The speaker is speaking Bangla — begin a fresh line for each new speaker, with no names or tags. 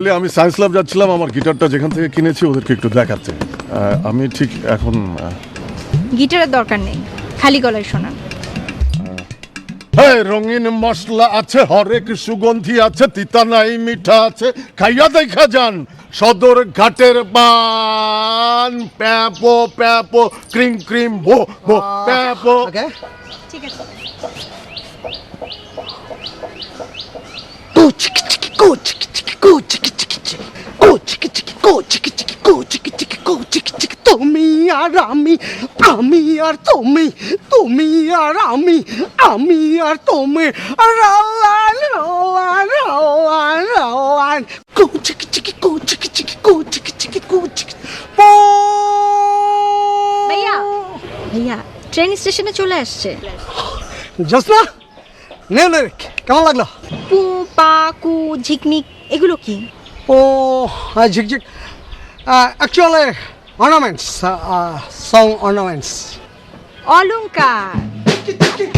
আমি সায়েন্স ল্যাব যাচ্ছিলাম আমার গিটারটা যেখান থেকে কিনেছি ওদেরকে একটু দেখাতে। আমি ঠিক এখন
গিটারের দরকার নেই খালি গলায় শোনান।
রঙিন মশলা আছে হরেক সুগন্ধি আছে তিতা নাই মিঠা আছে খাইয়া দেখা যান সদর ঘাটের বান। প্যাপো প্যাপো ক্রিম ক্রিম ভো ভো প্যাপো।
ঠিক আছে।
Go chiki chiki chiki chiki go chiki chiki go chiki chiki go chiki chiki তুমি আর আমি আমি আর তুমি তুমি আর আমি আমি আর তুমি Ra One Ra One go chiki chiki go chiki chiki go chiki chiki go chiki
ভাইয়া ভাইয়া ট্রেন স্টেশনে চলে আসছে
জসনা নে লিরিক কেমন লাগল
পু পা কু ঝিকমিক এগুলো কি
ও ঝিকঝিক অ্যাকচুয়ালি অর্নামেন্টস সং অর্নামেন্টস
অলংকার